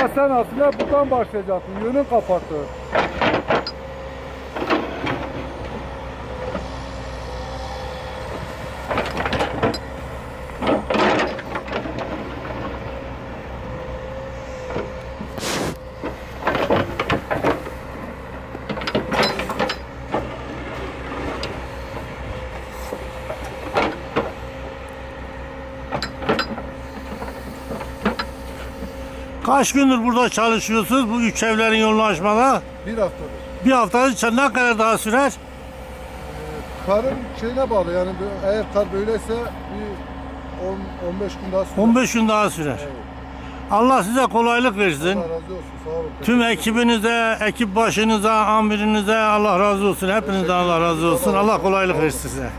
sen aslında buradan başlayacaksın. Yönün kapatı. Kaç gündür burada çalışıyorsunuz bu üç evlerin yolunu açmada? Bir haftadır. Bir hafta için ne kadar daha sürer? Karın şeyine bağlı yani eğer kar böyleyse bir 10 15 gün daha sürer. 15 gün daha sürer. Evet. Allah size kolaylık versin. Allah razı olsun. Sağ olun. Tüm ekibinize, ekip başınıza, amirinize Allah razı olsun. Hepinizden Allah razı olsun. Allah kolaylık versin size.